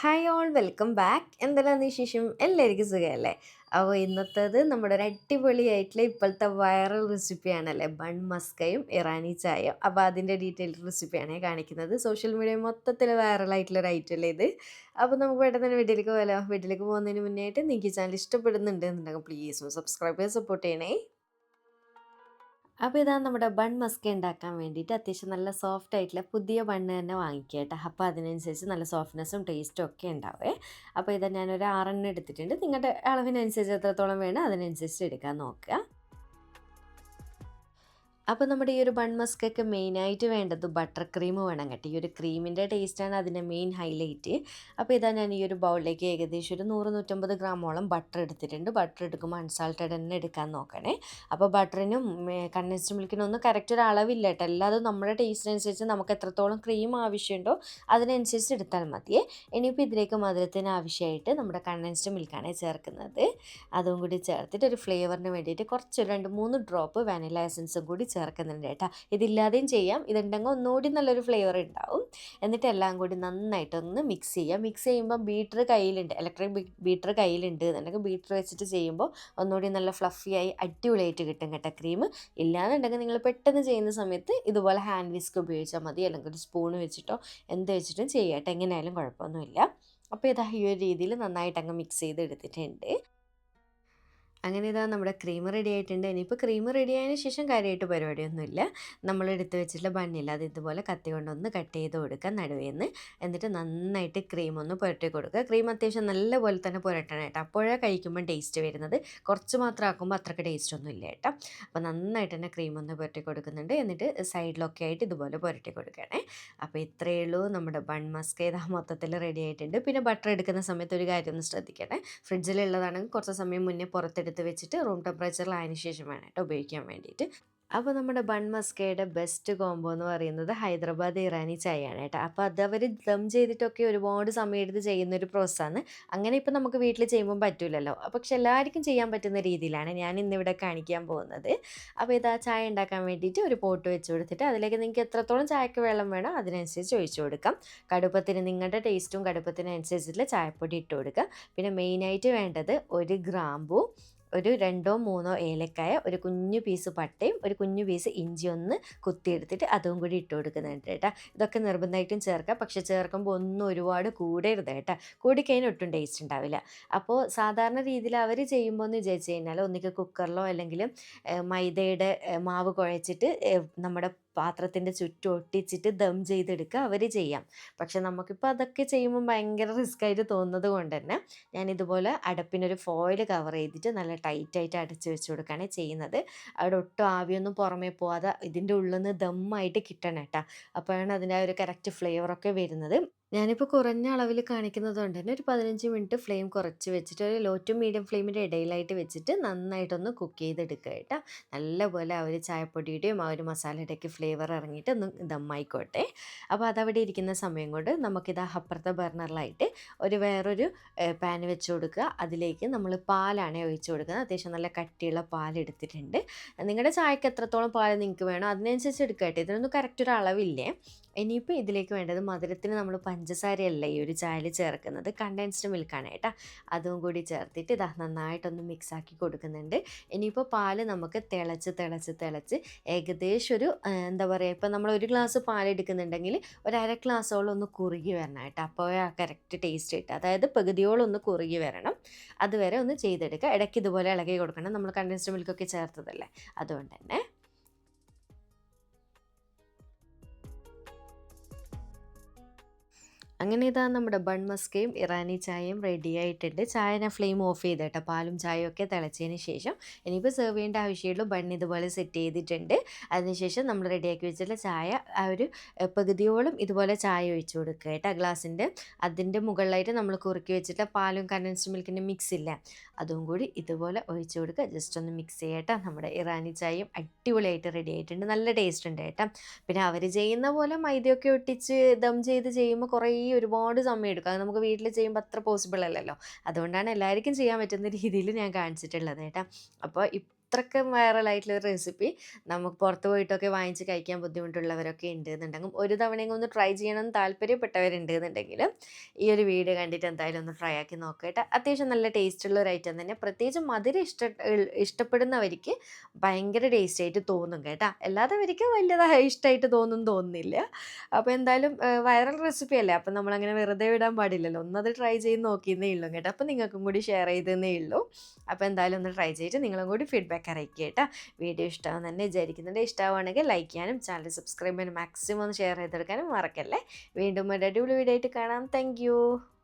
Hi all welcome back എന്തെല്ലാം വിശേഷം? എല്ലാവർക്കും സുഖമല്ലേ? അപ്പോൾ ഇന്നത്തേത് നമ്മുടെ ഒരു അടിപൊളിയായിട്ടുള്ള ഇപ്പോഴത്തെ വൈറൽ റെസിപ്പിയാണല്ലേ ബൺ മസ്കയും ഇറാനി ചായയും. അപ്പോൾ അതിന്റെ ഡീറ്റെയിൽഡ് റെസിപ്പിയാണ് കാണിക്കുന്നത്. സോഷ്യൽ മീഡിയ മൊത്തത്തിൽ വൈറലായിട്ടുള്ള ഒരു ഐറ്റം അല്ലേ ഇത്. അപ്പോൾ നമുക്ക് പെട്ടെന്ന് തന്നെ വീട്ടിലേക്ക് പോകാമല്ലോ വീട്ടിലേക്ക് പോകുന്നതിന് മുന്നേ ആയിട്ട് നിങ്ങൾക്ക് ചാനൽ ഇഷ്ടപ്പെടുന്നുണ്ട് എന്നുണ്ടെങ്കിൽ പ്ലീസ് സബ്സ്ക്രൈബ് ചെയ്ത് സപ്പോർട്ട് ചെയ്യണേ. അപ്പോൾ ഇതാ നമ്മുടെ ബൺ മസ്ക ഉണ്ടാക്കാൻ വേണ്ടിയിട്ട് അത്യാവശ്യം നല്ല സോഫ്റ്റ് ആയിട്ടുള്ള പുതിയ ബണ്ണ് തന്നെ വാങ്ങിക്കുക അപ്പോൾ അതിനനുസരിച്ച് നല്ല സോഫ്റ്റ്നെസ്സും ടേസ്റ്റും ഒക്കെ ഉണ്ടാവേ. അപ്പോൾ ഇതാ ഞാനൊരു ആറെണ്ണം എടുത്തിട്ടുണ്ട്. നിങ്ങളുടെ അളവിനനുസരിച്ച് എത്രത്തോളം വേണം അതിനനുസരിച്ച് എടുക്കാൻ നോക്കുക. അപ്പോൾ നമ്മുടെ ഈ ഒരു ബൺ മസ്കൊക്കെ മെയിനായിട്ട് വേണ്ടത് ബട്ടർ ക്രീം വേണം കേട്ടോ. ഈ ഒരു ക്രീമിന്റെ ടേസ്റ്റാണ് അതിന്റെ മെയിൻ ഹൈലൈറ്റ് അപ്പോൾ ഇതാ ഞാൻ ഈ ഒരു ബൗളിലേക്ക് ഏകദേശം ഒരു നൂറ് നൂറ്റമ്പത് ഗ്രാമോളം ബട്ടർ എടുത്തിട്ടുണ്ട്. ബട്ടർ എടുക്കുമ്പോൾ അൺസാൾട്ടഡ് തന്നെ എടുക്കാൻ നോക്കണേ. അപ്പോൾ ബട്ടറിനും കണ്ടൻസ്ഡ് മിൽക്കിനും ഒന്നും കറക്റ്റ് ഒരു അളവില്ല കേട്ടോ. എല്ലാതും നമ്മുടെ ടേസ്റ്റിനനുസരിച്ച് നമുക്ക് എത്രത്തോളം ക്രീം ആവശ്യമുണ്ടോ അതിനനുസരിച്ച് എടുത്താൽ മതിയേ ഇനിയിപ്പോൾ ഇതിലേക്ക് മധുരത്തിന് ആവശ്യമായിട്ട് നമ്മുടെ കണ്ടൻസ്ഡ് മിൽക്കാണ് ചേർക്കുന്നത്. അതും കൂടി ചേർത്തിട്ട് ഒരു ഫ്ലേവറിന് വേണ്ടിയിട്ട് കുറച്ച് രണ്ട് മൂന്ന് ഡ്രോപ്പ് വാനില എസൻസും കൂടി ചേർക്കുന്നുണ്ട് കേട്ടോ. ഇതില്ലാതെയും ചെയ്യാം. ഇതുണ്ടെങ്കിൽ ഒന്നുകൂടി നല്ലൊരു ഫ്ലേവർ ഉണ്ടാവും. എന്നിട്ട് എല്ലാം കൂടി നന്നായിട്ടൊന്ന് മിക്സ് ചെയ്യാം. മിക്സ് ചെയ്യുമ്പോൾ ബീറ്റർ കയ്യിലുണ്ട്. ഇലക്ട്രിക് ബീറ്റർ കയ്യിലുണ്ട്. എന്നുണ്ടെങ്കിൽ ബീറ്റർ വെച്ചിട്ട് ചെയ്യുമ്പോൾ ഒന്നുകൂടി നല്ല ഫ്ലഫിയായി അടിപൊളിയായിട്ട് കിട്ടും കേട്ടോ ക്രീം ഇല്ലാന്നുണ്ടെങ്കിൽ നിങ്ങൾ പെട്ടെന്ന് ചെയ്യുന്ന സമയത്ത് ഇതുപോലെ ഹാൻഡ് വിസ്ക് ഉപയോഗിച്ചാൽ മതി. അല്ലെങ്കിൽ ഒരു സ്പൂൺ വെച്ചിട്ടോ എന്ത് വെച്ചിട്ടും ചെയ്യാം കേട്ടോ. എങ്ങനെയായാലും കുഴപ്പമൊന്നുമില്ല. അപ്പോൾ ഇതാ ഈ ഒരു രീതിയിൽ നന്നായിട്ട് അങ്ങ് മിക്സ് ചെയ്ത് എടുത്തിട്ടുണ്ട് അങ്ങനെ ഇതാ നമ്മുടെ ക്രീം റെഡി ആയിട്ടുണ്ട്. ഇനിയിപ്പോൾ ക്രീം റെഡി ആയതിനു ശേഷം കാര്യമായിട്ട് പരിപാടിയൊന്നുമില്ല. നമ്മൾ എടുത്ത് വെച്ചിട്ടുള്ള ബണ്ണില്ല. അത് ഇതുപോലെ കത്തി കൊണ്ടൊന്ന് കട്ട് ചെയ്ത് കൊടുക്കുക നടുവേന്ന്. എന്നിട്ട് നന്നായിട്ട് ക്രീം ഒന്ന് പുരട്ടി കൊടുക്കുക. ക്രീം അത്യാവശ്യം നല്ല പോലെ തന്നെ പുരട്ടണം കേട്ടോ. അപ്പോഴേ കഴിക്കുമ്പോൾ ടേസ്റ്റ് വരുന്നത്. കുറച്ച് മാത്രം ആക്കുമ്പോൾ അത്രയ്ക്ക് ടേസ്റ്റ് ഒന്നും ഇല്ല കേട്ടോ. അപ്പോൾ നന്നായിട്ട് തന്നെ ക്രീം ഒന്ന് പുരട്ടി കൊടുക്കുന്നുണ്ട്. എന്നിട്ട് സൈഡിലൊക്കെ ആയിട്ട് ഇതുപോലെ പുരട്ടി കൊടുക്കണേ അപ്പോൾ ഇത്രയേ ഉള്ളൂ. നമ്മുടെ ബൺ മസ്ക് ഇതാ മൊത്തത്തിൽ റെഡി ആയിട്ടുണ്ട്. പിന്നെ ബട്ടർ എടുക്കുന്ന സമയത്ത് ഒരു കാര്യം ഒന്ന് ശ്രദ്ധിക്കണേ. ഫ്രിഡ്ജിലുള്ളതാണെങ്കിൽ കുറച്ച് സമയം മുന്നേ പുറത്തെടുത്ത് എടുത്ത് വെച്ചിട്ട് റൂം ടെമ്പറേച്ചറിലായതിനു ശേഷം വേണം ഉപയോഗിക്കാൻ വേണ്ടിയിട്ട്. അപ്പോൾ നമ്മുടെ ബൺ മസ്കയുടെ ബെസ്റ്റ് കോംബോ എന്ന് പറയുന്നത് ഹൈദരാബാദ് ഇറാനി ചായയാണ് കേട്ടോ. അപ്പോൾ അത് അവർ ദം ചെയ്തിട്ടൊക്കെ ഒരുപാട് സമയം എടുത്ത് ചെയ്യുന്ന ഒരു പ്രോസസ്സാണ് അങ്ങനെ ഇപ്പോൾ നമുക്ക് വീട്ടിൽ ചെയ്യുമ്പോൾ പറ്റില്ലല്ലോ പക്ഷെ എല്ലാവർക്കും ചെയ്യാൻ പറ്റുന്ന രീതിയിലാണ് ഞാൻ ഇന്നിവിടെ കാണിക്കാൻ പോകുന്നത്. അപ്പോൾ ഇത് ആ ചായ ഉണ്ടാക്കാൻ വേണ്ടിയിട്ട് ഒരു പോട്ട് വെച്ച് കൊടുത്തിട്ട് അതിലേക്ക് നിങ്ങൾക്ക് എത്രത്തോളം ചായക്ക് വെള്ളം വേണോ അതിനനുസരിച്ച് ഒഴിച്ചു കൊടുക്കാം. കടുപ്പത്തിന് നിങ്ങളുടെ ടേസ്റ്റും കടുപ്പത്തിനനുസരിച്ചിട്ടുള്ള ചായപ്പൊടി ഇട്ട് കൊടുക്കുക. പിന്നെ മെയിനായിട്ട് വേണ്ടത് ഒരു ഗ്രാമ്പു ഒരു രണ്ടോ മൂന്നോ ഏലക്കായ ഒരു കുഞ്ഞു പീസ് പട്ടയും ഒരു കുഞ്ഞു പീസ് ഇഞ്ചി ഒന്ന് കുത്തിയെടുത്തിട്ട് അതും കൂടി ഇട്ട് കൊടുക്കുന്നുണ്ട് കേട്ടോ. ഇതൊക്കെ നിർബന്ധമായിട്ടും ചേർക്കാം. പക്ഷെ ചേർക്കുമ്പോൾ ഒന്നും ഒരുപാട് കൂടരുത് കേട്ടോ. കൂടിക്കഴിഞ്ഞാൽ ഒട്ടും ടേസ്റ്റ് ഉണ്ടാവില്ല. അപ്പോൾ സാധാരണ രീതിയിൽ അവർ ചെയ്യുമ്പോൾ എന്ന് വിചാരിച്ചു കഴിഞ്ഞാൽ ഒന്നിക്ക് കുക്കറിലോ അല്ലെങ്കിൽ മൈദയുടെ മാവ് കുഴച്ചിട്ട് നമ്മുടെ പാത്രത്തിന്റെ ചുറ്റും ഒട്ടിച്ചിട്ട് ദം ചെയ്തെടുക്കുക അവർ ചെയ്യാം. പക്ഷെ നമുക്കിപ്പോൾ അതൊക്കെ ചെയ്യുമ്പോൾ ഭയങ്കര റിസ്ക് ആയിട്ട് തോന്നുന്നത് കൊണ്ട് തന്നെ ഞാൻ ഇതുപോലെ അടപ്പിനൊരു ഫോയിൽ കവർ ചെയ്തിട്ട് നല്ല ടൈറ്റായിട്ട് അടച്ച് വെച്ച് കൊടുക്കുകയാണ് ചെയ്യുന്നത്. അവിടെ ഒട്ടും ആവിയൊന്നും പുറമേ പോവാതെ ഇതിന്റെ ഉള്ളിൽ നിന്ന് ദമ്മായിട്ട് കിട്ടണം കേട്ടോ. അപ്പോഴാണ് അതിന്റെ ആ ഒരു കറക്റ്റ് ഫ്ലേവറൊക്കെ വരുന്നത്. ഞാനിപ്പോൾ കുറഞ്ഞ അളവിൽ കാണിക്കുന്നത് കൊണ്ട് തന്നെ ഒരു പതിനഞ്ച് മിനിറ്റ് ഫ്ലെയിം കുറച്ച് വെച്ചിട്ട് ഒരു ലോ ടു മീഡിയം ഫ്ലെയിമിന്റെ ഇടയിലായിട്ട് വെച്ചിട്ട് നന്നായിട്ടൊന്ന് കുക്ക് ചെയ്തെടുക്കുക കേട്ടോ. നല്ലപോലെ ആ ഒരു ചായപ്പൊടിയുടെയും ആ ഒരു മസാലയുടെയൊക്കെ ഫ്ലേവർ ഇറങ്ങിയിട്ട് ഒന്ന് ദമ്മായിക്കോട്ടെ. അപ്പോൾ അതവിടെ ഇരിക്കുന്ന സമയം കൊണ്ട് നമുക്കിത് അപ്പുറത്തെ ബർണറിലായിട്ട് ഒരു വേറൊരു പാൻ വെച്ച് കൊടുക്കുക. അതിലേക്ക് നമ്മൾ പാലാണ് ഒഴിച്ച് കൊടുക്കുന്നത്. അത്യാവശ്യം നല്ല കട്ടിയുള്ള പാൽ എടുത്തിട്ടുണ്ട്. നിങ്ങളുടെ ചായക്ക് എത്രത്തോളം പാൽ നിങ്ങൾക്ക് വേണോ അതിനനുസരിച്ച് എടുക്കുക കേട്ടോ. ഇതിനൊന്നും കറക്റ്റ് ഒരു അളവില്ലേ. ഇനിയിപ്പോൾ ഇതിലേക്ക് വേണ്ടത് മധുരത്തിന് നമ്മൾ പഞ്ചസാരയല്ല ഈ ഒരു ചായയിൽ ചേർക്കുന്നത് കണ്ടൻസ്ഡ് മിൽക്കാണ് കേട്ടോ. അതും കൂടി ചേർത്തിട്ട് ഇതാ നന്നായിട്ടൊന്ന് മിക്സാക്കി കൊടുക്കുന്നുണ്ട്. ഇനിയിപ്പോൾ പാൽ നമുക്ക് തിളച്ച് തിളച്ച് തിളച്ച് ഏകദേശം ഒരു എന്താ പറയുക ഇപ്പോൾ നമ്മൾ ഒരു ഗ്ലാസ് പാൽ എടുക്കുന്നുണ്ടെങ്കിൽ ഒരു അര ഗ്ലാസ്സോളം ഒന്ന് കുറുകി വരണം കേട്ടോ. അപ്പോൾ ആ കറക്റ്റ് ടേസ്റ്റ് കിട്ടുക അതായത് പകുതിയോളം ഒന്ന് കുറുകി വരണം. അതുവരെ ഒന്ന് ചെയ്തെടുക്കുക. ഇടയ്ക്ക് ഇതുപോലെ ഇളകി കൊടുക്കണം. നമ്മൾ കണ്ടൻസ്ഡ് മിൽക്കൊക്കെ ചേർത്തതല്ലേ? അതുകൊണ്ട് തന്നെ അങ്ങനെ ഇതാ നമ്മുടെ ബൺ മസ്കയും ഇറാനി ചായയും റെഡി ആയിട്ടുണ്ട്. ചായ ഞാൻ ഫ്ലെയിം ഓഫ് ചെയ്ത് കേട്ടോ പാലും ചായയും ഒക്കെ തിളച്ചതിന് ശേഷം ഇനിയിപ്പോൾ സെർവ് ചെയ്യേണ്ട ആവശ്യമുള്ളൂ. ബൺ ഇതുപോലെ സെറ്റ് ചെയ്തിട്ടുണ്ട്. അതിനുശേഷം നമ്മൾ റെഡിയാക്കി വെച്ചിട്ടുള്ള ചായ ആ ഒരു പകുതിയോളം ഇതുപോലെ ചായ ഒഴിച്ചു കൊടുക്കുക കേട്ടോ. ഗ്ലാസിന്റെ അതിന്റെ മുകളിലായിട്ട് നമ്മൾ കുറുക്കി വെച്ചിട്ട് പാലും കണ്ടൻസ്ഡ് മിൽക്കിന്റെ മിക്സ് ഇല്ല. അതും കൂടി ഇതുപോലെ ഒഴിച്ചു കൊടുക്കുക. ജസ്റ്റ് ഒന്ന് മിക്സ് ചെയ്യട്ടോ. നമ്മുടെ ഇറാനി ചായയും അടിപൊളിയായിട്ട് റെഡി ആയിട്ടുണ്ട്. നല്ല ടേസ്റ്റ് ഉണ്ട് കേട്ടോ. പിന്നെ അവർ ചെയ്യുന്ന പോലെ മൈദയൊക്കെ ഒട്ടിച്ച് ദം ചെയ്ത് ചെയ്യുമ്പോൾ കുറേ ഒരുപാട് സമയം എടുക്കും. അത് നമുക്ക് വീട്ടിൽ ചെയ്യുമ്പോൾ അത്ര പോസിബിൾ അല്ലല്ലോ. അതുകൊണ്ടാണ് എല്ലാവർക്കും ചെയ്യാൻ പറ്റുന്ന രീതിയിൽ ഞാൻ കാണിച്ചിട്ടുള്ളത് കേട്ടോ. അപ്പോൾ അത്രയ്ക്ക് വൈറലായിട്ടുള്ള ഒരു റെസിപ്പി. നമുക്ക് പുറത്ത് പോയിട്ടൊക്കെ വാങ്ങിച്ച് കഴിക്കാൻ ബുദ്ധിമുട്ടുള്ളവരൊക്കെ ഉണ്ട് എന്നുണ്ടെങ്കിൽ ഒരു തവണയെങ്കിലും ഒന്ന് ട്രൈ ചെയ്യണമെന്ന് താല്പര്യപ്പെട്ടവരുണ്ട് എന്നുണ്ടെങ്കിൽ ഈ ഒരു വീഡിയോ കണ്ടിട്ട് എന്തായാലും ഒന്ന് ട്രൈ ആക്കി നോക്കട്ടെ. അത്യാവശ്യം നല്ല ടേസ്റ്റുള്ള ഒരു ഐറ്റം തന്നെ. പ്രത്യേകിച്ച് മധുരം ഇഷ്ട ഇഷ്ടപ്പെടുന്നവർക്ക് ഭയങ്കര ടേസ്റ്റ് ആയിട്ട് തോന്നും കേട്ടോ. അല്ലാത്തവർക്ക് വലിയതായി ഇഷ്ടമായിട്ട് തോന്നും തോന്നുന്നില്ല. അപ്പോൾ എന്തായാലും വൈറൽ റെസിപ്പി അല്ലേ? അപ്പം നമ്മളങ്ങനെ വെറുതെ വിടാൻ പാടില്ലല്ലോ. ഒന്നത് ട്രൈ ചെയ്ത് നോക്കിയെന്നേ ഉള്ളൂ കേട്ടോ. അപ്പോൾ നിങ്ങൾക്കും കൂടി ഷെയർ ചെയ്തേ ഉള്ളൂ. അപ്പോൾ എന്തായാലും ഒന്ന് ട്രൈ ചെയ്തിട്ട് നിങ്ങളും കൂടി ഫീഡ്ബാക്ക് അറിയിക്കുക കേട്ടോ. വീഡിയോ ഇഷ്ടമാവും തന്നെ വിചാരിക്കുന്നുണ്ട്. ഇഷ്ടമാണെങ്കിൽ ലൈക്ക് ചെയ്യാനും ചാനൽ സബ്സ്ക്രൈബ് ചെയ്യാനും മാക്സിമം ഒന്ന് ഷെയർ ചെയ്തെടുക്കാനും മറക്കല്ലേ. വീണ്ടും ഒരു അടിപൊളി വീഡിയോ ആയിട്ട് കാണാം. താങ്ക്